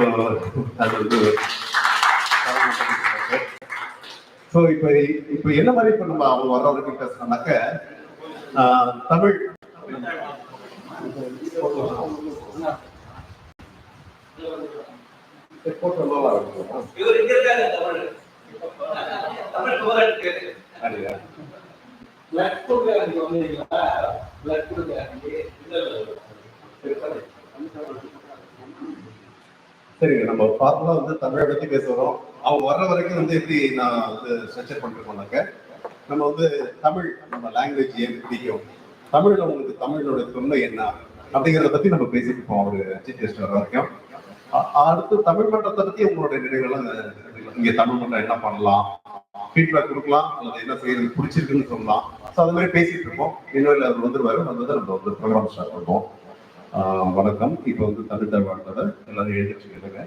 அது வந்து ஸோ இப்போ இப்போ என்ன மாதிரி இப்போ நம்ம அவங்க வர வரைக்கும் பேசுறோம்னாக்க தமிழ் போட்டோ நல்லா சரிங்க நம்ம ஃபார்முலா வந்து தமிழை பத்தி பேசுறோம் அவங்க வர்ற வரைக்கும் வந்து எப்படி நான் வந்து ஸ்ட்ரக்சர் பண்ணிருக்கோம்னாக்க நம்ம வந்து தமிழ் நம்ம லாங்குவேஜ் ஏன் பிடிக்கும்? தமிழ்ல உங்களுக்கு தமிழோட தொன்மை என்ன? அப்படிங்கிறத பத்தி நம்ம பேசிட்டு இருப்போம். அவர் சீஃப் கெஸ்ட் வர வரைக்கும். அடுத்து தமிழ் மன்றத்தை பத்தி உங்களோட நினைவுகள்லாம் இங்க தமிழ் மன்றம் என்ன பண்ணலாம்? ஃபீட்பேக் கொடுக்கலாம் அல்லது என்ன செய்யறது பிடிச்சிருக்குன்னு சொல்லலாம். ஸோ அது மாதிரி பேசிட்டு இருப்போம். இன்னொரு அவர் வந்துருவாரு. வந்து நம்ம வந்து ப்ரோக்ராம் ஸ்டார்ட் பண்ணுவோம். வணக்கம் இப்போ வந்து தமிழ் வாழ்ந்தோட எல்லாரும் எழுதிச்சு கேளுங்க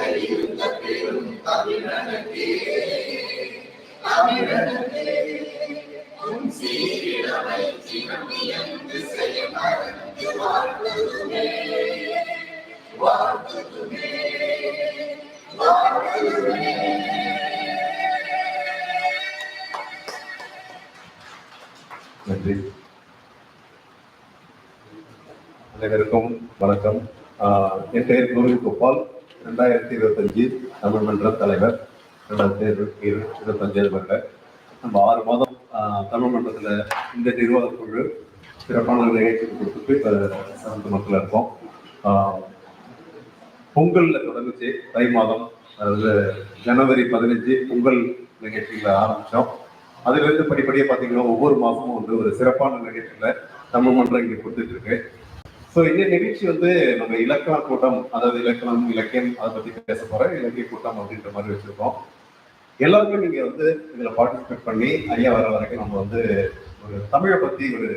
எழுதிட்டு எழுதுங்க செய்ய மறந்து ஃபர்ஸ்ட் பிரிண்ட் சொல்லுங்க நன்றி. அனைவருக்கும் வணக்கம். என் பெயர் குரு கோபால். ரெண்டாயிரத்தி இருபத்தஞ்சு தமிழ் மன்ற தலைவர். ரெண்டாயிரத்தி இருபத்தி இருபத்தஞ்சு வரல நம்ம ஆறு மாதம் தமிழ் மன்றத்தில் இந்த நிர்வாக குழு சிறப்பான நிகழ்ச்சி கொடுத்துட்டு இப்போ செவன்த் மந்தில் இருக்கோம். பொங்கலில் தொடங்குச்சு. தை மாதம் அதாவது ஜனவரி பதினஞ்சு பொங்கல் நிகழ்ச்சிகளை ஆரம்பித்தோம் அதுலேருந்து படிப்படியாக பார்த்தீங்கன்னா ஒவ்வொரு மாதமும் வந்து ஒரு சிறப்பான நிகழ்ச்சிகளை தமிழ் மன்றம் இங்கே கொடுத்துட்டு இருக்கு. ஸோ இந்த நிகழ்ச்சி வந்து நம்ம இலக்கண கூட்டம் அதாவது இலக்கணம் இலக்கியம் அதை பத்தி பேச போற இலக்கிய கூட்டம் அப்படின்ற மாதிரி வச்சிருக்கோம். எல்லாருமே நீங்க வந்து இதுல பார்ட்டிசிபேட் பண்ணி ஐயா வர வரைக்கும் நம்ம வந்து ஒரு தமிழை பத்தி ஒரு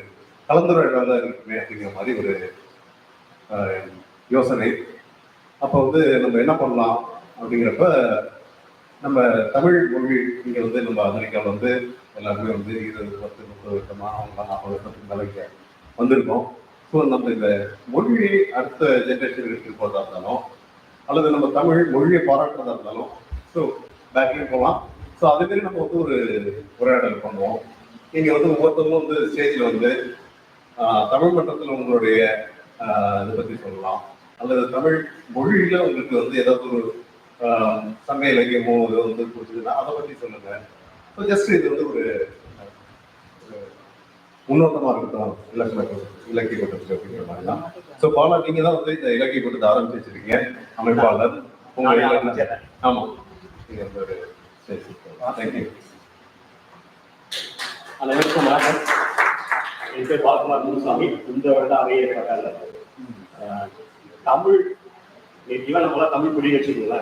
கலந்துரையாடல இருக்குமே அப்படிங்கிற மாதிரி ஒரு யோசனை. அப்போ வந்து நம்ம என்ன பண்ணலாம் அப்படிங்கிறப்ப நம்ம தமிழ் மொழி இங்கே வந்து நம்ம அமெரிக்காவில் வந்து எல்லாருமே வந்து இருபது பத்து முப்பது வருஷமாக அவங்க நாற்பது வருஷத்துக்கு மேலே வந்திருக்கோம். ஸோ நம்ம இந்த மொழியை அடுத்த ஜென்ரேஷன் எடுத்துட்டு போகிறதா இருந்தாலும் அல்லது நம்ம தமிழ் மொழியை பாராட்டுறதா இருந்தாலும் ஸோ பேக்லேயும் போகலாம் ஸோ அதுமாரி நம்ம வந்து ஒரு உரையாடல் பண்ணுவோம். நீங்கள் வந்து ஒவ்வொருத்தவங்களும் வந்து ஸ்டேஜில் வந்து தமிழ் மன்றத்தில் உங்களுடைய இதை பற்றி சொல்லலாம். அல்லது தமிழ் மொழியில் உங்களுக்கு வந்து ஏதாவது ஒரு ஆஹ், சமய இலக்கியமோ இது வந்து பிடிச்சதுன்னா அதை பற்றி சொல்லுங்கள் ஸோ ஜஸ்ட் இது வந்து ஒரு முன்னோட்டமா இருக்கட்டும் இலக்கிய இலக்கிய கூட்டத்துக்கு அப்படிங்கிற மாதிரி தான் ஸோ பாலா நீங்க தான் வந்து இந்த இலக்கிய கூட்டத்தை ஆரம்பிச்சு வச்சிருக்கீங்க அமைப்பாளர். உங்க நானே இலக்கிய- ஆரம்பிச்சேன். ஆமா. நீங்க வந்து ஒரு சரி தேங்க்யூ அனைவருக்கும் வணக்கம். என் பேர் பாலகுமார் முனுசாமி. இந்த வருடம் தமிழ் இவன் நம்மளா தமிழ் குடி வச்சுக்கோங்கள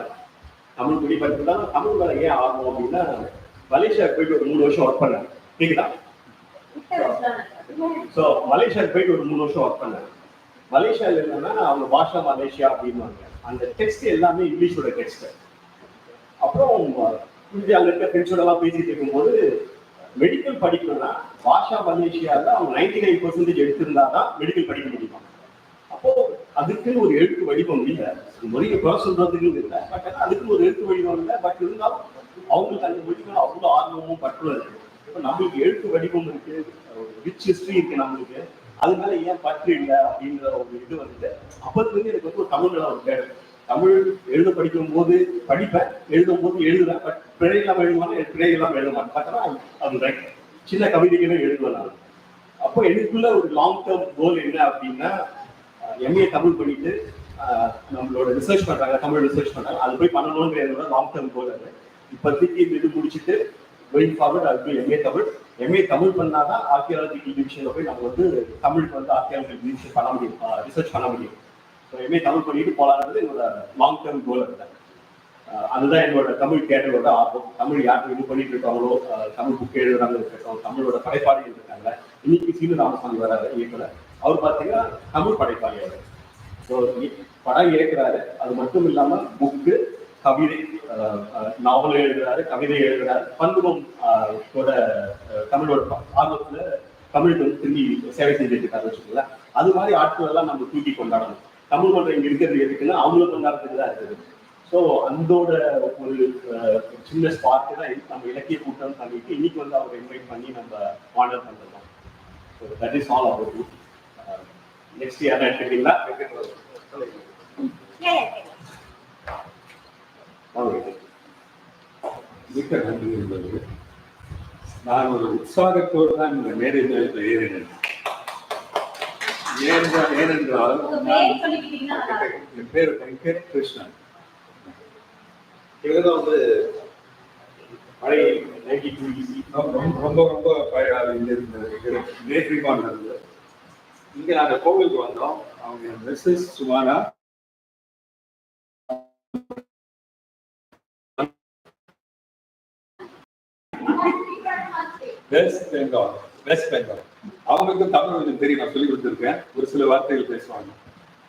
தமிழ் குடி படிப்பு தான் தமிழ் மேல ஏன் ஆகும் அப்படின்னா மலேசியா போயிட்டு ஒரு மூணு வருஷம் ஒர்க் பண்ணேன். கேக்குதா ஸோ மலேசியா போயிட்டு ஒரு மூணு வருஷம் ஒர்க் பண்ணேன். மலேசியாவில் என்னன்னா அவங்க பாஷா மலேசியா அப்படின்வாங்க அந்த டெக்ஸ்ட் எல்லாமே இங்கிலீஷோட டெக்ஸ்ட் அப்புறம் இந்தியாவில் இருக்க ஃப்ரெண்ட்ஸோட எல்லாம் பேசிட்டு இருக்கும்போது மெடிக்கல் படிக்கணும்னா பாஷா மலேசியாவில் அவங்க நைன்டி நைன் பர்சன்டேஜ் எடுத்திருந்தா தான் மெடிக்கல் படிக்க முடியும். அப்போ அதுக்குன்னு ஒரு எழுத்து வடிவம் இல்லை. மொழியை குறை சொல்றதுக்கு இல்லை. பட் அதுக்குன்னு ஒரு எழுத்து வடிவம் இல்லை. பட் இருந்தாலும் அவங்களுக்கு அந்த மொழி அவ்வளோ ஆர்வமும் பற்றும் இருக்கு. நம்மளுக்கு எழுத்து வடிவம் இருக்கு ரிச் ஹிஸ்டரி இருக்கு நம்மளுக்கு. அது மேல ஏன் பற்று இல்லை அப்படின்ற ஒரு இது வந்து அப்பத்துலேருந்து எனக்கு வந்து ஒரு தமிழ் மேல ஒரு தேடல் தமிழ் எழுத படிக்கும் போது படிப்பேன் எழுதும் போது எழுதுவேன் பட் பிழை இல்லாமல் எழுதுவாங்க பிழை இல்லாமல் எழுத மாட்டேன் பார்த்தா அது ரைட் சின்ன கவிதைகளும் எழுதுவேன் நான். அப்போ எனக்குள்ள ஒரு லாங் டேர்ம் கோல் என்ன அப்படின்னா எம்ஏ தமிழ் பண்ணிட்டு நம்மளோட ரிசர்ச் பண்றாங்க தமிழ் ரிசர்ச் பண்றாங்க. அது போய் பண்ணணும்ன்ற என்னோட லாங் டேர்ம் கோல் அது. இப்போதைக்கு இது முடிச்சுட்டு கோயிங் ஃபார்வர்ட் அது எம்ஏ தமிழ். எம்ஏ தமிழ் பண்ணாதான் ஆர்கியாலஜிக்கல் டிவிஷன்ல போய் நம்ம வந்து தமிழுக்கு வந்து ஆர்கியாலஜிக்கல் டிவிஷன் பண்ண முடியும். ரிசர்ச் பண்ண முடியும். ஸோ எம்ஏ தமிழ் பண்ணிட்டு போலான்றது என்னோட லாங் டேர்ம் கோல் இருந்தேன் அதுதான் என்னோட தமிழ் கேட்டலோட ஆர்வம். தமிழ் யாருக்கு இது பண்ணிட்டு இருக்காங்களோ தமிழ் புக் எழுதுறாங்க இருக்கட்டும் தமிழோட படைப்பாளிகள் இருக்காங்க இன்னைக்கு சீனு ராமசாமி வராரு இயக்குனர். அவர் பார்த்தீங்கன்னா தமிழ் படைப்பாளி அவர். ஸோ படம் இயக்குறாரு. அது மட்டும் இல்லாமல் புக்கு கவிதை நாவல் எழுதுறாரு கவிதை எழுதுறாரு. பன்முகம் அஹ், தமிழோட ஆர்வத்துல தமிழுக்கு வந்து திரும்பி சேவை செஞ்சுட்டு இருக்காரு வச்சுக்கோங்களேன். அது மாதிரி ஆட்கள் எல்லாம் நம்ம தூக்கி கொண்டாடணும். தமிழ் மன்றம் இங்க இருக்கிறது எதுக்குன்னா அவங்களும் கொண்டாடுறதுக்கு தான் இருக்குது. ஸோ அந்தோட ஒரு சின்ன ஸ்பார்க் தான் நம்ம இலக்கிய கூட்டம் பண்ணிட்டு இன்னைக்கு வந்து அவரை இன்வைட் பண்ணி நம்ம ஆர்டர் பண்ணிருக்கோம் ஸோ தட் இஸ் ஆல் அவர் நெக்ஸ்ட் யாரா எடுத்துக்கிட்டீங்களா மிக்க நன்றி என்பது நான் ஒரு உற்சாகத்தோடு தான் இந்த மேடையில் ஏறினேன். ஏனென்றால் நான் பேர். என் பேர் வெங்கட் கிருஷ்ணன். இவங்க தான் வந்து பழைய ரொம்ப ரொம்ப ரொம்ப பழைய ஆள் இங்க இருந்தது இங்க நாங்க கோவிலுக்கு வந்தோம். அவங்க மிஸ்ஸஸ் சுமானா. வெஸ்ட் பெங்கால் வெஸ்ட் பெங்கால் அவங்களுக்கும் தமிழ் கொஞ்சம் தெரியும் நான் சொல்லி கொடுத்துருக்கேன். ஒரு சில வார்த்தைகள் பேசுவாங்க.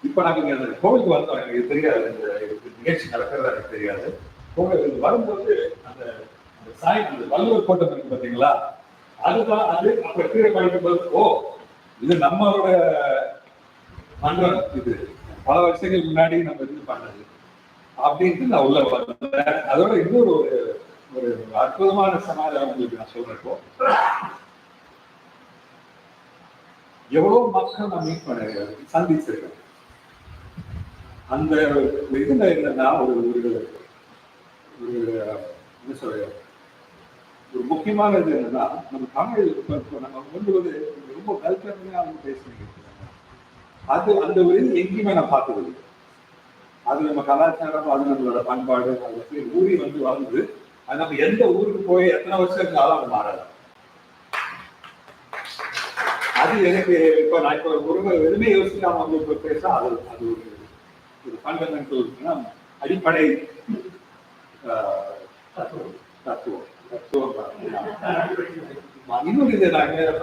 இப்போ நாங்கள் இங்கே அந்த கோவிலுக்கு வந்தோம். எனக்கு தெரியாது. இந்த இது நிகழ்ச்சி நடக்கிறதா எனக்கு தெரியாது. கோவில் வரும்போது அந்த அந்த சாய் அந்த வள்ளுவர் கோட்டம் இருக்கு பார்த்தீங்களா அதுதான் அது அப்புறம் கீழே படிக்கும்போது ஓ இது நம்மளோட மன்றம் இது. பல வருஷங்கள் முன்னாடி நம்ம இது பண்ணது. அப்படின்ட்டு நான் உள்ள வந்தேன். அதோட இன்னொரு ஒரு ஒரு அற்புதமான சமாதானம் உங்களுக்கு நான் சொல்றப்போ. எவ்வளவு மக்கள் நான் மீட் பண்ண சந்திச்சிருக்கேன். அந்த இதுல என்னன்னா ஒரு ஒரு ஒரு என்ன சொல்ற ஒரு முக்கியமானது என்னன்னா நம்ம தமிழ் நம்ம கொண்டு வந்து ரொம்ப கல்ச்சரா அவங்க பேசுறீங்க அது அந்த ஒரு இது எங்கேயுமே நான் பார்த்தது அது நம்ம கலாச்சாரம் அது நம்மளோட பண்பாடு அது ஊறி வந்து வாழ்ந்து அது நம்ம எந்த ஊருக்கு போய் எத்தனை வருஷம் இருந்தாலும் அது மாறாது அது எனக்கு இப்ப நான் இப்ப ஒரு எதுவுமே யோசிக்காம வந்து இப்ப பேச அது அது ஒரு ஒரு ஃபண்டமெண்டல் அடிப்படை ஆஹ், தத்துவம். தத்துவம். தத்துவம். இன்னொரு இது நான் என்ன